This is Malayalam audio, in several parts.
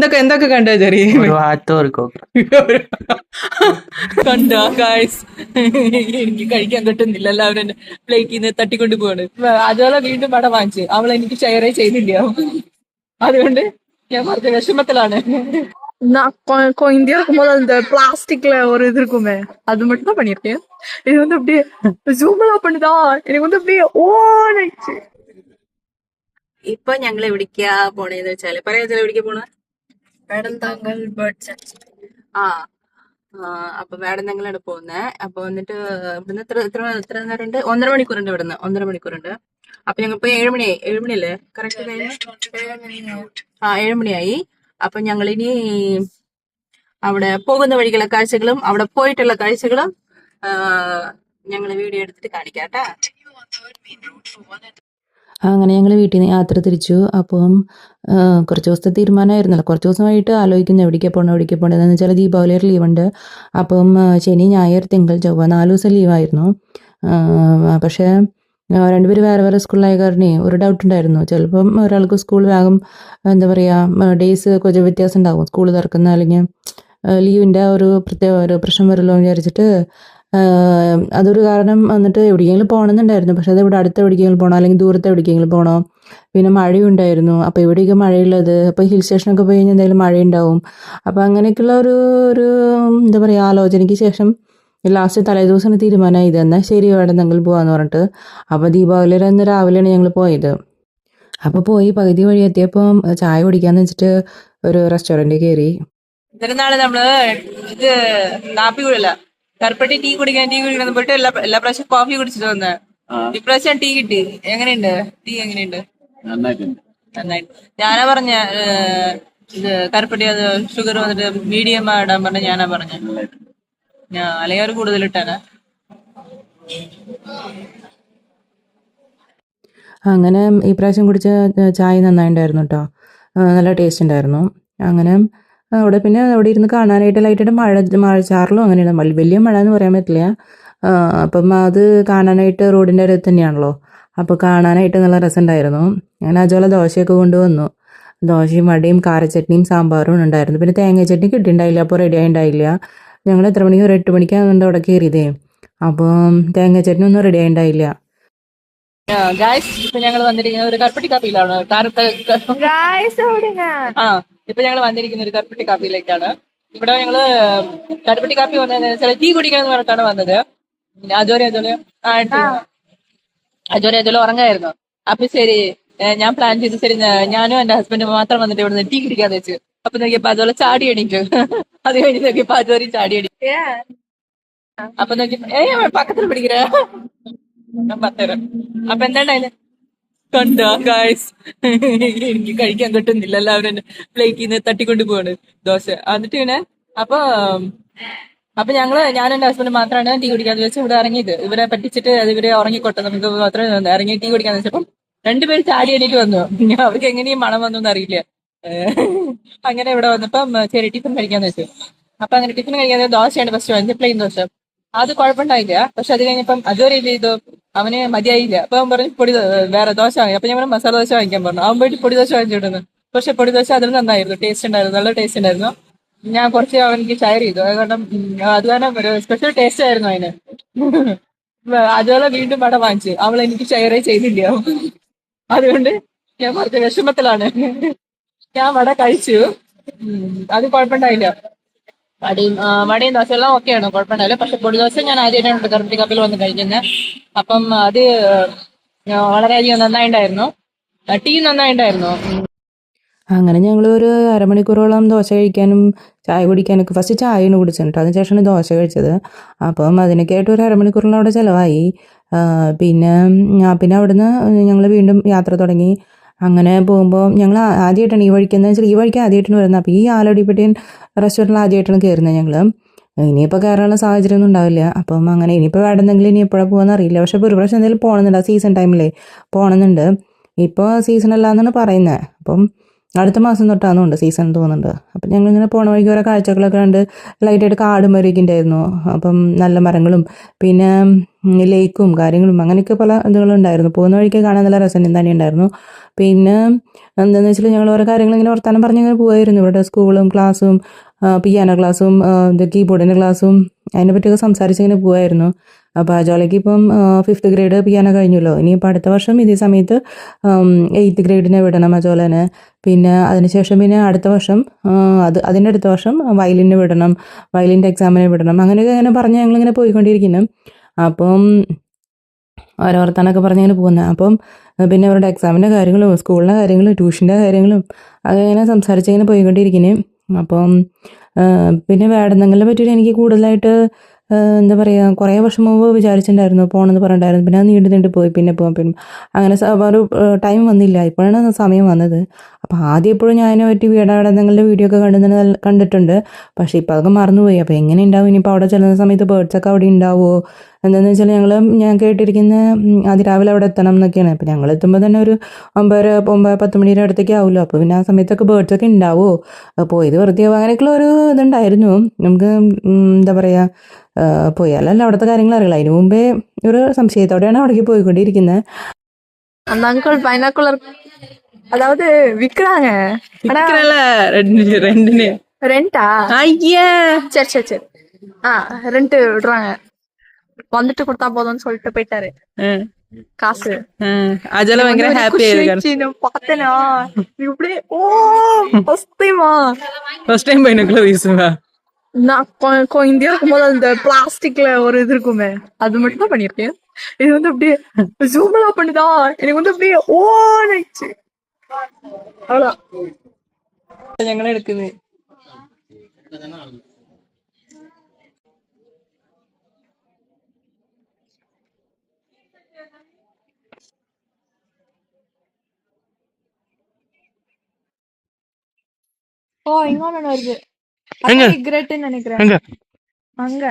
എന്തൊക്കെ എന്തൊക്കെ കണ്ടോ ചെറിയ കണ്ടോ ഗായ്സ് എനിക്ക് കഴിക്കാൻ കിട്ടുന്നില്ല. എല്ലാവരും എന്നെ പ്ലേറ്റിൽ നിന്ന് തട്ടിക്കൊണ്ട് പോവാണ്. അതുപോലെ വീണ്ടും പടം വാങ്ങിച്ച്. അവൾ എനിക്ക് ഷെയറേ ചെയ്തില്ല അതുകൊണ്ട് ഞാൻ പറഞ്ഞ വിഷമത്തിലാണ്. கொய்ந்தியா இருக்கும்போது அந்த பிளாஸ்டிக்ல ஒரு இது இருக்குமே ഇപ്പൊ ഞങ്ങൾ എവിടേക്കാ പോണേന്ന് വെച്ചാൽ പറയാ എവിടേക്കാ പോണേ? മാഡം താങ്കൾ ബേർഡ് ആ അപ്പൊ മാഡം ഞങ്ങളാണ് പോകുന്നത് അപ്പൊ വന്നിട്ട് ഇവിടുന്ന് എത്ര എത്ര നേരം ഉണ്ട് ഒന്നര മണിക്കൂറുണ്ട് ഇവിടുന്ന്. ഒന്നര മണിക്കൂറുണ്ട്. അപ്പൊ ഞങ്ങൾ ഇപ്പൊ ഏഴുമണിയായി ഏഴുമണിയല്ലേ? കറക്റ്റ് ആ ഏഴുമണിയായി. അപ്പൊ ഇനി അവിടെ പോകുന്ന വഴിക്കുള്ള കാഴ്ചകളും അവിടെ പോയിട്ടുള്ള കാഴ്ചകളും ഞങ്ങൾ വീഡിയോ എടുത്തിട്ട് കാണിക്കാം കേട്ടാ. അങ്ങനെ ഞങ്ങൾ വീട്ടിൽ നിന്ന് യാത്ര തിരിച്ചു. അപ്പം കുറച്ച് ദിവസത്തെ തീരുമാനമായിരുന്നല്ലോ. കുറച്ച് ദിവസമായിട്ട് ആലോചിക്കുന്നു എവിടേക്കാണ് പോകണം എവിടേക്ക് പോകണമെന്ന് വെച്ചാൽ ദീപാവലി ഒരു ലീവുണ്ട്. അപ്പം ശനി ഞായർ തിങ്കൾ ചൊവ്വ നാല് ദിവസം ലീവായിരുന്നു. പക്ഷേ രണ്ടുപേരും വേറെ വേറെ സ്കൂളിലായ കാരണേ ഒരു ഡൗട്ട് ഉണ്ടായിരുന്നു. ചിലപ്പം ഒരാൾക്ക് സ്കൂൾ വേഗം എന്താ പറയുക ഡേയ്സ് കുറച്ച് വ്യത്യാസം ഉണ്ടാകും. സ്കൂൾ തുറക്കുന്ന അല്ലെങ്കിൽ ലീവിന്റെ ഒരു പ്രത്യേക ഒരു പ്രശ്നം വരുമല്ലോ എന്ന് വിചാരിച്ചിട്ട് അതൊരു കാരണം വന്നിട്ട് എവിടെയെങ്കിലും പോകണമെന്നുണ്ടായിരുന്നു. പക്ഷെ അത് ഇവിടെ അടുത്ത് എവിടേക്കെങ്കിലും പോകണം? അല്ലെങ്കിൽ ദൂരത്ത് എവിടേക്കെങ്കിലും പോകണോ? പിന്നെ മഴയുണ്ടായിരുന്നു. അപ്പോൾ എവിടെയൊക്കെ മഴയുള്ളത്. അപ്പോൾ ഹിൽ സ്റ്റേഷനൊക്കെ പോയി കഴിഞ്ഞാൽ എന്തെങ്കിലും മഴയുണ്ടാവും. അപ്പോൾ അങ്ങനെയൊക്കെയുള്ള ഒരു ഒരു എന്താ പറയുക ആലോചനയ്ക്ക് ശേഷം ലാസ്റ്റ് തലേ ദിവസം തീരുമാനമായി. ഇത് ശരി വേണമെന്നെങ്കിൽ പോകാമെന്ന് പറഞ്ഞിട്ട്. അപ്പോൾ ദീപാവലിയുടെ അന്ന് രാവിലെയാണ് ഞങ്ങൾ പോയത്. അപ്പോൾ പോയി പകുതി വഴി എത്തിയപ്പം ചായ കുടിക്കാന്ന് വെച്ചിട്ട് ഒരു റെസ്റ്റോറന്റിൽ കയറി. ഇത്ര നാൾ നമ്മൾ ഇത് കാപ്പി കുടില്ല കറുപ്പട്ടി ടീ കുടിക്കാൻ ടീ കുടിക്കണം പോയിട്ട് എല്ലാ എല്ലാ പ്രാവശ്യം കോഫി കുടിച്ചിട്ട് വന്നേ ഇപ്രാവശ്യം ടീ കിട്ടി. എങ്ങനെയുണ്ട്? ടീ എങ്ങനെയുണ്ട്? നന്നായിട്ടുണ്ട്. നന്നായിട്ട് ഞാനാ പറഞ്ഞ ഇത് കറുപ്പട്ടി അത് ഷുഗർ വന്നിട്ട് മീഡിയം ഇടാൻ പറഞ്ഞ ഞാനാ പറഞ്ഞ. ഞാൻ അല്ലെങ്കിൽ അവർ കൂടുതൽ ഇട്ടാണ് അങ്ങനെ ഈ പ്രാവശ്യം കുടിച്ച ചായ നന്നായിട്ടുണ്ടായിരുന്നു കേട്ടോ നല്ല ടേസ്റ്റ് ഉണ്ടായിരുന്നു. അങ്ങനെ അവിടെ പിന്നെ അവിടെ ഇരുന്ന് കാണാനായിട്ട് ലൈറ്റായിട്ട് മഴ മഴ ചാറലും അങ്ങനെയാണ്. വലിയ മഴ എന്ന് പറയാൻ പറ്റില്ല. അപ്പം അത് കാണാനായിട്ട് റോഡിന്റെ അടുത്ത് തന്നെയാണല്ലോ. അപ്പോൾ കാണാനായിട്ട് നല്ല രസമുണ്ടായിരുന്നു. അങ്ങനെ അജോല ദോശയൊക്കെ കൊണ്ടുവന്നു. ദോശയും വടയും കാരച്ചട്നിയും സാമ്പാറും ഉണ്ടായിരുന്നു. പിന്നെ തേങ്ങ ചട്നി കിട്ടിയിട്ടുണ്ടായില്ല അപ്പോൾ റെഡി ആയിണ്ടായില്ല ഞങ്ങൾ എത്ര മണിക്ക് ഒരു എട്ട് മണിക്കാണ് അവിടെ കയറിയതേ. അപ്പം തേങ്ങ ചട്നി ഒന്നും റെഡി ആയിണ്ടായില്ല ഗായ്സ് ഇപ്പൊ ഞങ്ങൾ വന്നിരിക്കുന്നത് ഒരു കറുപ്പട്ടി കാപ്പിയിലാണ്. താരത്തെ ഗായ്സ് ഓടിനാ ആ ഇപ്പൊ ഞങ്ങൾ വന്നിരിക്കുന്ന ഒരു കറുപ്പട്ടി കാപ്പിയിലേക്കാണ്. ഇവിടെ ഞങ്ങൾ കറുപ്പട്ടി കാപ്പി വന്നതെന്ന് വെച്ചാൽ ടീ കുടിക്കണം എന്ന് പറഞ്ഞിട്ടാണ് വന്നത്. അതുവരെ അതുപോലെ. അതുവരെ അതുപോലെ ഉറങ്ങായിരുന്നു. അപ്പൊ ശരി ഞാൻ പ്ലാൻ ചെയ്ത് ശരി ഞാനും എന്റെ ഹസ്ബൻഡും മാത്രം വന്നിട്ട് ഇവിടെ ടീ കുടിക്കാന്ന് വെച്ചു. അപ്പൊ നോക്കിയപ്പോ അതുപോലെ ചാടി എണീക്കും അത് കഴിഞ്ഞ് നോക്കിയപ്പോ അതുവരെ ചാടി എണീക്കും അപ്പൊ നോക്കിയപ്പോ ഏ പക്കത്തിൽ പിടിക്കിற പത്തരം. അപ്പൊ എന്താണ്ടായില്ലേ കണ്ടോ ഗായ്സ് എനിക്ക് കഴിക്കാൻ കിട്ടുന്നില്ല. എല്ലാവരും പ്ലേറ്റിൽ നിന്ന് തട്ടിക്കൊണ്ട് പോവാണ്. ദോശ. എന്നിട്ട് പിന്നെ അപ്പൊ അപ്പൊ ഞങ്ങൾ ഞാൻ എന്റെ ഹസ്ബൻഡ് മാത്രമാണ് ടീ കുടിക്കാന്ന് വെച്ച് ഇവിടെ ഇറങ്ങിയത്. ഇവരെ പറ്റിച്ചിട്ട് അത് ഇവരെ ഉറങ്ങിക്കോട്ടെ നമുക്ക് മാത്രം ഇറങ്ങി ടീ കുടിക്കാന്ന് വെച്ചപ്പം രണ്ടുപേരും ചാടി എണീറ്റ് വന്നു. അവർക്ക് എങ്ങനെയും മണം വന്നു അറിയില്ല അങ്ങനെ ഇവിടെ വന്നപ്പം ചെറിയ ടിഫിൻ കഴിക്കാന്ന് വെച്ചു. അപ്പൊ അങ്ങനെ ടിഫിൻ കഴിക്കാതെ ദോശയാണ് ഫസ്റ്റ് വന്നത്. പ്ലെയിൻ ദോശ. അത് കുഴപ്പമുണ്ടായില്ല. പക്ഷെ അത് കഴിഞ്ഞപ്പം അതുവരെ ഇത് ചെയ്തു അവന് മതിയായില്ല. അപ്പൊ അവൻ പറഞ്ഞു പൊടി വേറെ ദോശ വാങ്ങി. അപ്പൊ ഞങ്ങൾ മസാല ദോശ വാങ്ങിക്കാൻ പറഞ്ഞു. അവൻ പോയിട്ട് പൊടി ദോശ വാങ്ങിച്ചിടുന്നു പക്ഷെ പൊടി ദോശ അതിൽ നന്നായിരുന്നു. ടേസ്റ്റ് ഉണ്ടായിരുന്നു. നല്ല ടേസ്റ്റ് ഉണ്ടായിരുന്നു. ഞാൻ കുറച്ച് അവനിക്ക് ഷെയർ ചെയ്തു. അത് കാരണം അത് കാരണം ഒരു സ്പെഷ്യൽ ടേസ്റ്റ് ആയിരുന്നു അതിന്. അതുപോലെ വീണ്ടും അവിടെ വാങ്ങിച്ചു. അവൾ എനിക്ക് ഷെയറേ ചെയ്തില്ല. അതുകൊണ്ട് ഞാൻ കുറച്ച് വിഷമത്തിലാണ്. ഞാൻ വട കഴിച്ചു. അത് കുഴപ്പമുണ്ടായില്ല. വടയും വടിയും വടയും ദോശ എല്ലാം ഓക്കെയാണ് കുഴപ്പമുണ്ടാവില്ല പക്ഷെ പൊടി ദോശ ഞാൻ ആദ്യമായിട്ടാണ് കറുപ്പി കപ്പിൽ വന്ന് കഴിക്കുന്നത് അപ്പം അത് വളരെയധികം നന്നായിട്ടുണ്ടായിരുന്നു ടീ നന്നായിട്ടുണ്ടായിരുന്നു ഉം. അങ്ങനെ ഞങ്ങൾ ഒരു അരമണിക്കൂറോളം ദോശ കഴിക്കാനും ചായ കുടിക്കാനൊക്കെ ഫസ്റ്റ് ചായയാണ് കുടിച്ചിട്ടുണ്ട് അതിനുശേഷമാണ് ദോശ കഴിച്ചത്. അപ്പം അതിനൊക്കെയായിട്ട് ഒരു അരമണിക്കൂറോളം അവിടെ ചിലവായി പിന്നെ പിന്നെ അവിടുന്ന് ഞങ്ങൾ വീണ്ടും യാത്ര തുടങ്ങി. അങ്ങനെ പോകുമ്പോൾ ഞങ്ങൾ ആദ്യമായിട്ടാണ് ഈ വഴിക്ക് എന്താണെന്ന് വെച്ചാൽ ഈ വഴിക്ക് ആദ്യമായിട്ടാണ് വരുന്നത്. അപ്പോൾ ഈ ആലോടിപ്പട്ടിയൻ റെസ്റ്റോറന്റിൽ ആദ്യമായിട്ടാണ് കയറുന്നത് ഞങ്ങൾ. ഇനിയിപ്പോൾ കയറാനുള്ള സാഹചര്യം ഒന്നും ഉണ്ടാവില്ല. അപ്പം അങ്ങനെ ഇനിയിപ്പോൾ വേണമെങ്കിൽ ഇനി എപ്പോഴാണ് പോകുമെന്ന് അറിയില്ല. പക്ഷേ ഇപ്പോൾ ഒരു പ്രാവശ്യം എന്തെങ്കിലും പോകണമെന്നുണ്ട്. ആ സീസൺ ടൈമിലേ പോകണമെന്നുണ്ട്. ഇപ്പോൾ സീസൺ അല്ല എന്നാണ് പറയുന്നത്. അപ്പം അടുത്ത മാസം തൊട്ടാണെന്നുണ്ട് സീസൺ തോന്നുന്നുണ്ട്. അപ്പം ഞങ്ങൾ ഇങ്ങനെ പോണ വഴിക്ക് ഓരോ കാഴ്ചകളൊക്കെ കണ്ട് ലൈറ്റായിട്ട് കാട് വരെയൊക്കെ ഉണ്ടായിരുന്നു അപ്പം നല്ല മരങ്ങളും പിന്നെ ലേക്കും കാര്യങ്ങളും അങ്ങനെയൊക്കെ പല ഇതുകളുണ്ടായിരുന്നു പോകുന്ന വഴിക്ക് കാണാൻ നല്ല രസം തന്നെ ഉണ്ടായിരുന്നു പിന്നെ എന്താണെന്ന് വെച്ചാൽ ഞങ്ങൾ ഓരോ കാര്യങ്ങൾ ഇങ്ങനെ വർത്താനം പറഞ്ഞിങ്ങനെ പോകുമായിരുന്നു ഇവിടെ സ്കൂളും ക്ലാസ്സും പിയാനോ ക്ലാസ്സും കീബോർഡിന്റെ ക്ലാസ്സും അതിനെ പറ്റിയൊക്കെ സംസാരിച്ചിങ്ങനെ പോകുമായിരുന്നു അപ്പോൾ അജോളയ്ക്ക് ഇപ്പം ഫിഫ്ത്ത് ഗ്രേഡ് പിയാനോ കഴിഞ്ഞല്ലോ. ഇനിയിപ്പോൾ അടുത്ത വർഷം ഇതേ സമയത്ത് എയ്ത്ത് ഗ്രേഡിനെ വിടണം അജോലനെ പിന്നെ അതിനുശേഷം പിന്നെ അടുത്ത വർഷം അത് അതിന്റെ അടുത്ത വർഷം വയലിന് വിടണം വയലിന്റെ എക്സാമിനെ വിടണം. അങ്ങനെയൊക്കെ അങ്ങനെ പറഞ്ഞ് ഞങ്ങളിങ്ങനെ പോയിക്കൊണ്ടിരിക്കുന്നു. അപ്പം ഓരോ വർത്താനൊക്കെ പറഞ്ഞിങ്ങനെ പോകുന്നത് അപ്പം പിന്നെ അവരുടെ എക്സാമിന്റെ കാര്യങ്ങളും സ്കൂളിന്റെ കാര്യങ്ങളും ട്യൂഷന്റെ കാര്യങ്ങളും അങ്ങനെ സംസാരിച്ചിങ്ങനെ പോയിക്കൊണ്ടിരിക്കുന്നു. അപ്പം പിന്നെ വേടന്നെങ്കിലെ പറ്റിയിട്ട് എനിക്ക് കൂടുതലായിട്ട് എന്താ പറയുക കുറേ വർഷം മുമ്പ് വിചാരിച്ചിട്ടുണ്ടായിരുന്നു പോകണമെന്ന് പറഞ്ഞിട്ടുണ്ടായിരുന്നു. പിന്നെ അത് നീണ്ടു നീണ്ടു പോയി പിന്നെ പോകാൻ പിന്നെ അങ്ങനെ ഒരു ടൈം വന്നില്ല. ഇപ്പോഴാണ് സമയം വന്നത്. അപ്പോൾ ആദ്യം എപ്പോഴും അതിനെ പറ്റി വീടാടങ്ങളുടെ വീഡിയോ ഒക്കെ കണ്ടു കണ്ടിട്ടുണ്ട്. പക്ഷേ ഇപ്പോൾ അതൊക്കെ മറന്നുപോയി. അപ്പോൾ എങ്ങനെ ഉണ്ടാവും? ഇനിയിപ്പോൾ അവിടെ ചെല്ലുന്ന സമയത്ത് ബേർഡ്സ് ഒക്കെ അവിടെ ഉണ്ടാവുമോ? എന്താണെന്ന് വെച്ചാൽ ഞങ്ങൾ ഞാൻ കേട്ടിരിക്കുന്ന ഉം, അതിരാവിലെ അവിടെ എത്തണം എന്നൊക്കെയാണ് അപ്പോൾ ഞങ്ങൾ എത്തുമ്പോൾ തന്നെ ഒരു ഒമ്പതര ഒമ്പത് പത്ത് മണിയുടെ അടുത്തേക്ക് ആവുമല്ലോ അപ്പോൾ പിന്നെ ആ സമയത്തൊക്കെ ബേർഡ്സ് ഒക്കെ ഉണ്ടാവുമോ അപ്പോൾ പോയത് വെറുതെ ആവും. അങ്ങനെയൊക്കെയുള്ള ഒരു ഇതുണ്ടായിരുന്നു നമുക്ക് ഉം, എന്താ പറയുക പോയാലല്ല അവിടുത്തെ കാര്യങ്ങൾ അറിയില്ല അതിന് മുമ്പേ ഒരു സംശയത്തോടെയാണ് അവിടേക്ക് പോയിക്കൊണ്ടിരിക്കുന്നത് அந்த அங்கிள் பைனாக்குலர் அதாவது விக்கிறாங்க ஆனா ரெண்டு ரெண்டுன்னு ரெண்டா ஐயா சரி சரி சரி ஆ ரெண்ட் விடுறாங்க வந்துட்டு கொடுத்தா போதும்னு சொல்லிட்டு போயிட்டாரு. காசு. அதெல்லாம் பயங்கர ஹாப்பியா இருக்காரு பார்த்தனா இப்படியே ஓ ஃபர்ஸ்ட் டைமா ஃபர்ஸ்ட் டைம் பையனுக்குள்ள வீசுவா நான் இந்தியா இருக்கும்போது அந்த பிளாஸ்டிக்ல ஒரு இது இருக்குமே அது மட்டும் தான் பண்ணிருக்கேன் இது வந்து அப்படியே ஜூம்லாம் பண்ணுதா? எனக்கு வந்து அப்படியே ஓ நைச்சு அவ்வளோ எங்களை எடுக்குது. ஓ இன்னொன்னு வருது. எங்க? கிரேட்னு நினைக்கிறேன். எங்க? அங்க.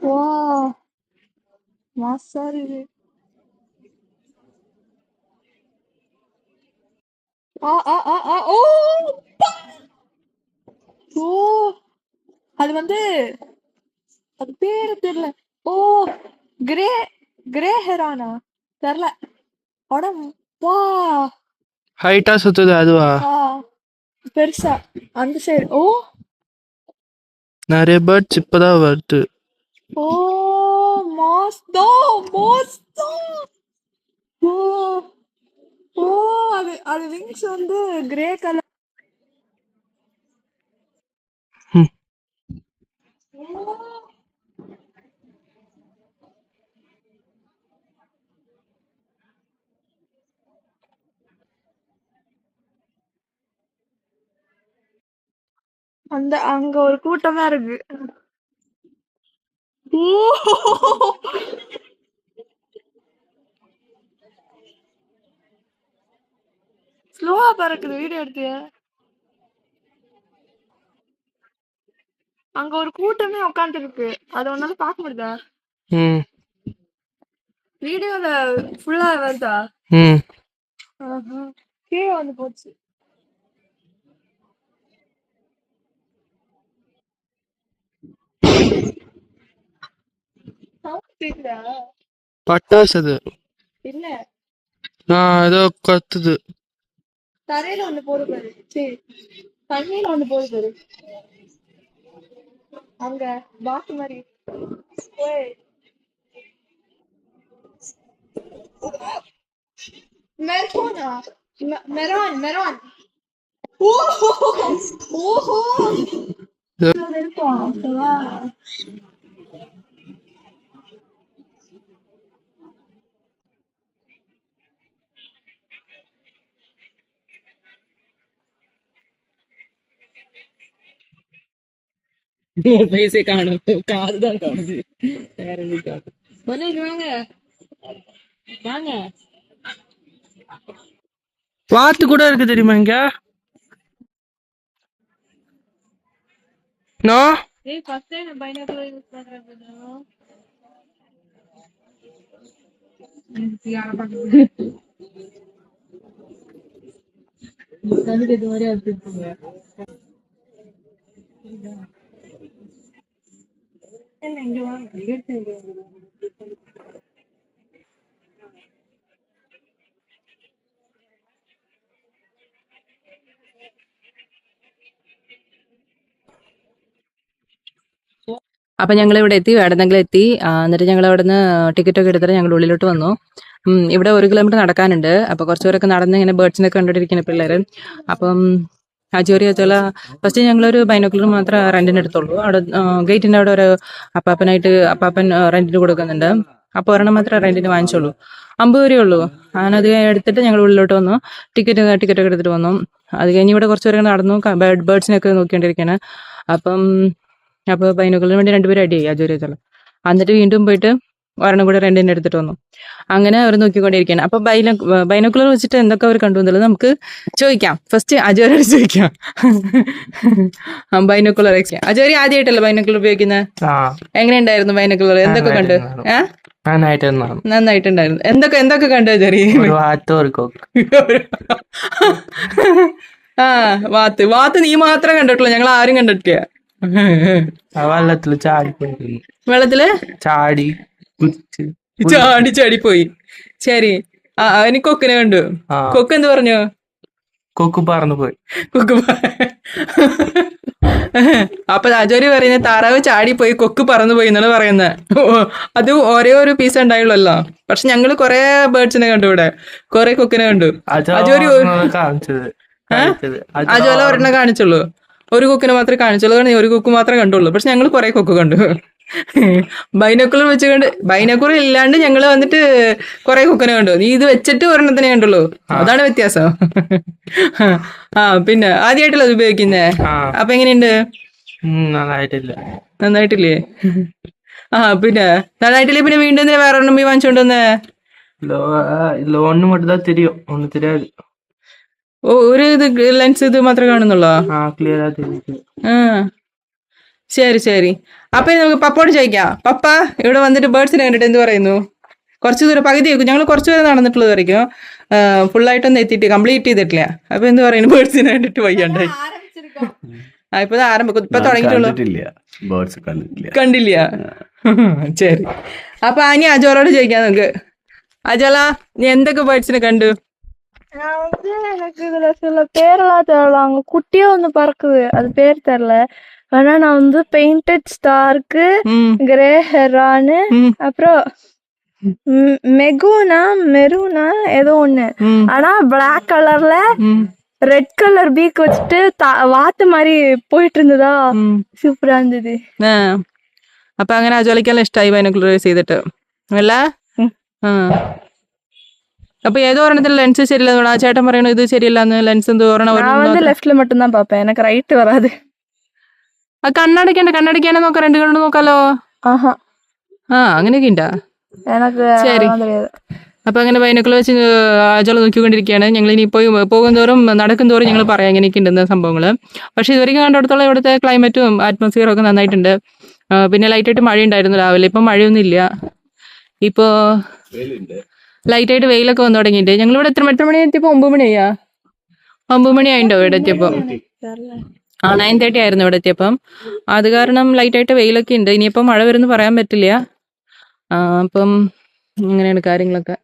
ஓ மாசா இருக்கு ஆ ஆ ஆ ஆ ஓ! ஓ அது வந்து அது பேரு தெரியல. ஓ கிரே கிரே ஹெரானா தெரியல. உடம்பு வா. ஹைட்டா சுத்துது அதுவா? பெருசா. அந்த சைடு ஓ. நிறைய பேர்ட்ஸ் இப்பதான் வருது. ஓ மாஸ்தோ மாஸ்தோ ஓ ஓ அது அது விங்ஸ் வந்து கிரே கலர் அந்த அங்க ஒரு கூட்டமா இருக்கு. ஓ! ஸ்லோவா பறக்குது வீடியோ எடுத்து. அங்க ஒரு கூட்டமே உட்காந்துட்டு இருக்கு அது உன்னால பார்க்க முடியுதா? வீடியோல ஃபுல்லா வருதா. கீழே வந்து போச்சு. பட்டாசு அது. இல்ல நான் ஏதோ கத்துது. தரையில ஒண்ணு போடு பாரு. சரி தண்ணியில ஒண்ணு போடு பாரு. அங்க பாட்டு மாதிரி. ஓய். மெரோனா மெரான் மெரான் ஓஹோ ஓஹோ. இருக்கும் உன் பேசே காணும் காதுதான் காணுது. வேற எதுவும் காணும் மனோஜ் வாங்க. வாங்க. வாத்து கூட இருக்கு தெரியுமா இங்க? நோ? ஏய் ஃபர்ஸ்ட் டைம் பைனாகுலர் யூஸ் பண்றேன் உட்காந்துட்டு இது மாதிரி அழுத்திருக்கீங்க അപ്പം ഞങ്ങൾ ഇവിടെ എത്തി വേടന്നെങ്കിൽ എത്തി. എന്നിട്ട് ഞങ്ങൾ അവിടെ നിന്ന് ടിക്കറ്റ് ഒക്കെ എടുത്തിട്ട് ഞങ്ങൾ ഉള്ളിലോട്ട് വന്നു. ഇവിടെ ഒരു കിലോമീറ്റർ നടക്കാനുണ്ട്. അപ്പോൾ കുറച്ച് പേരൊക്കെ നടന്ന് ഇങ്ങനെ ബേർഡ്സിനെ കണ്ടുകൊണ്ടിരിക്കുന്ന പിള്ളേർ അപ്പം അജോറി അച്ചോല ഫസ്റ്റ് ഞങ്ങളൊരു ബൈനോക്കുലർ മാത്രമേ റെന്റിന് എടുത്തുള്ളൂ. അവിടെ ഗേറ്റിന്റെ അവിടെ ഒരു അപ്പാപ്പനായിട്ട് അപ്പാപ്പൻ റെന്റിന് കൊടുക്കുന്നുണ്ട്. അപ്പോൾ ഒരെണ്ണം മാത്രമേ റെന്റിന് വാങ്ങിച്ചുള്ളൂ. അമ്പത് രൂപയേ ഉള്ളൂ. ഞാനത് എടുത്തിട്ട് ഞങ്ങൾ ഉള്ളിലോട്ട് വന്നു. ടിക്കറ്റ് ടിക്കറ്റ് ഒക്കെ എടുത്തിട്ട് വന്നു. അത് കഴിഞ്ഞ് ഇവിടെ കുറച്ച് പേരൊക്കെ നടന്നു. ബേർഡ് ബേർഡ്സിനൊക്കെ നോക്കിക്കൊണ്ടിരിക്കുകയാണ് അപ്പം അപ്പോൾ ബൈനോക്കുലറിന് വേണ്ടി രണ്ടുപേരും അടിയായി അജോറി അച്ചോല എന്നിട്ട് വീണ്ടും പോയിട്ട് ഒരെണ്ണം കൂടെ റെന്റിന് എടുത്തിട്ട് വന്നു. അങ്ങനെ അവർ നോക്കിക്കൊണ്ടിരിക്കുകയാണ്. അപ്പൊ ബൈനോ ബൈനോക്കുലർ വെച്ചിട്ട് എന്തൊക്കെ അവർ കണ്ടു എന്നുള്ളത് നമുക്ക് ചോദിക്കാം. ഫസ്റ്റ് അജോരോട് ചോദിക്കാം. ബൈനോക്കുലർ അജോരി ആദ്യമായിട്ടല്ലേ ബൈനോക്കുലർ ഉപയോഗിക്കുന്നത് എങ്ങനെയുണ്ടായിരുന്നു ബൈനോക്കുലർ? എന്തൊക്കെ കണ്ടു? നന്നായിട്ടുണ്ടായിരുന്നു. എന്തൊക്കെ എന്തൊക്കെ കണ്ടു ചെറിയ വാത്ത് ആ വാത്ത്. വാത്ത് നീ മാത്രം കണ്ടിട്ടുള്ളൂ. ഞങ്ങൾ ആരും കണ്ടിട്ടില്ല. വെള്ളത്തിൽ ചാടി വെള്ളത്തിൽ? ചാടി. ചാടി ചാടി പോയി. ശരി. ആ അവന് കൊക്കിനെ കണ്ടു. ആ. കൊക്ക് എന്ത് പറഞ്ഞു? കൊക്ക് പറന്നു പോയി. കൊക്ക് പ- അപ്പൊ രാജോരി പറയുന്നത് താറാവ് ചാടി പോയി കൊക്ക് പറന്നു പോയി എന്നാണ് പറയുന്നത് അത് ഒരേ ഒരു പീസ് ഉണ്ടായുള്ളല്ലോ. പക്ഷെ ഞങ്ങൾ കൊറേ ബേർഡ്സിനെ കണ്ടു ഇവിടെ. കൊറേ കൊക്കിനെ കണ്ടു. അജോരി ഒരു- കാണിച്ചത്. കാണിച്ചത്. അജോല ഒരെണ്ണം കാണിച്ചുള്ളൂ. ഒരു കൊക്കിനെ മാത്രമേ കാണിച്ചുള്ളൂ. കാരണം ഒരു കൊക്ക് മാത്രമേ കണ്ടുള്ളൂ. പക്ഷെ ഞങ്ങൾ കുറെ കൊക്ക് കണ്ടു. ബൈനക്കുലർ വെച്ച് കണ്ട് ബൈനക്കുലർ ഇല്ലാണ്ട് ഞങ്ങൾ വന്നിട്ട് കുറെ കൊക്കിനെ കണ്ടു നീ ഇത് വെച്ചിട്ട് ഒരെണ്ണത്തിനെ കണ്ടുള്ളൂ അതാണ് വ്യത്യാസം ആ പിന്നെ ആദ്യമായിട്ടല്ല അത് ഉപയോഗിക്കുന്നേ ആ അപ്പൊ എങ്ങനെയുണ്ട് ഉം, നന്നായിട്ടില്ല നന്നായിട്ടില്ലേ ആ പിന്നെ നന്നായിട്ടില്ലേ പിന്നെ വീണ്ടും എന്തിനാ വേറെ ഒരെണ്ണം പോയി വാങ്ങിച്ചോണ്ട് വന്നേ ലോ ലോണിന് மட்டும் தான் தெரியும் ஒண்ணு தெரியாது ഓ ഒരു ഇത് ലെൻസ് ഇത് മാത്രമേ കാണുന്നുള്ളൂ ആ ക്ലിയറാ தெரியுது ആ ശരി ശരി അപ്പൊ ഇനി നമുക്ക് പപ്പോട് ചോദിക്കാം പപ്പ ഇവിടെ വന്നിട്ട് ബേർഡ്സിനെ കണ്ടിട്ട് എന്ത് പറയുന്നു കുറച്ച് ദൂരം പകുതി വെക്കും ഞങ്ങൾ കുറച്ച് ദൂരം നടന്നിട്ടുള്ളത് വരയ്ക്കും ഫുള്ളായിട്ടൊന്നും എത്തിയിട്ട് കംപ്ലീറ്റ് ചെയ്തിട്ടില്ല അപ്പൊ എന്ത് പറയുന്നു ബേർഡ്സിനെ കണ്ടിട്ട് വയ്യണ്ടായി ആ ഇപ്പൊ ഇത് ആരംഭിക്കും ഇപ്പൊ തുടങ്ങിയിട്ടുള്ളൂ കണ്ടിട്ടില്ല ബേർഡ്സ് കണ്ടിട്ടില്ല കണ്ടില്ല ശരി അപ്പൊ ഇനി അജോറോട് ചോദിക്കാം നമുക്ക് അജോല നീ എന്തൊക്കെ ബേർഡ്സിനെ കണ്ടു நான் வந்து எனக்கு இதுல சில பேரெல்லாம் தெரியல அங்க குட்டியா ஒண்ணு பறக்குது அது பேர் தெரியல ஆனா நான் வந்து பெயிண்டட் ஸ்டார்க்கு ഉം, கிரே ஹெரானு ഉം, அப்புறம் ம், மெகூனா மெரூனா ஏதோ ஒண்ணு ഉം, ஆனா பிளாக் கலர்ல ഉം, ரெட் கலர் பீக் வச்சுட்டு தா- வாத்து மாதிரி போயிட்டு இருந்ததா ഉം. சூப்பரா இருந்தது ആ അപ്പൊ അങ്ങനെ അജോലിക്കെല്ലാം ഇഷ്ടമായി ബൈനോക്കുലർ യൂസ് ചെയ്തിട്ട് അല്ല ഉം. ആ അപ്പൊ ഏതോ ഒരെണ്ണത്തിൽ ലെൻസ് ശരിയല്ല ആ ചേട്ടൻ പറയണു ഇത് ശരിയല്ലാന്ന് ലെൻസ് എന്തോ ഒരെണ്ണം நான் ഒരെണ്ണം வந்து മാത്രം- லெஃப்ட்ல மட்டும் தான் ആ കണ്ണടക്കണ്ട കണ്ണടയ്ക്കാനെ നോക്കാം രണ്ട് കണ്ണു നോക്കാലോ. ആഹാ. ആ അങ്ങനെയൊക്കെ ഉണ്ടാ ശരി. അപ്പൊ അങ്ങനെ ബൈനക്കുള്ള വെച്ച് ആജോള നോക്കിക്കൊണ്ടിരിക്കുകയാണ് ഞങ്ങൾ ഇനി പോയി പോകും തോറും നടക്കും തോറും ഞങ്ങൾ പറയാം ഇങ്ങനെയൊക്കെ ഉണ്ടെന്ന സംഭവങ്ങൾ. പക്ഷെ ഇതുവരെ കണ്ടിടത്തോളം ഇവിടുത്തെ ക്ലൈമറ്റും അറ്റ്മോസ്ഫിയറും ഒക്കെ നന്നായിട്ടുണ്ട്. പിന്നെ ലൈറ്റായിട്ട് മഴ ഉണ്ടായിരുന്നു രാവിലെ. ഇപ്പൊ മഴയൊന്നും ഇല്ല. ഇപ്പോ ലൈറ്റായിട്ട് വെയിലൊക്കെ വന്നു തുടങ്ങിയിട്ട് ഞങ്ങൾ ഇവിടെ എത്ര എത്ര മണി എത്തിയപ്പോ? ഒമ്പത് മണിയാ? ഒമ്പത് മണി ആയിണ്ടോ ഇവിടെ എത്തിയപ്പോ? ആ നയൻ തേർട്ടി ആയിരുന്നു ഇവിടെ എത്തിയപ്പം. അത് കാരണം ലൈറ്റായിട്ട് വെയിലൊക്കെ ഉണ്ട്. ഇനിയിപ്പം മഴ വരുമെന്ന് പറയാൻ പറ്റില്ല. അപ്പം അങ്ങനെയാണ് കാര്യങ്ങളൊക്കെ.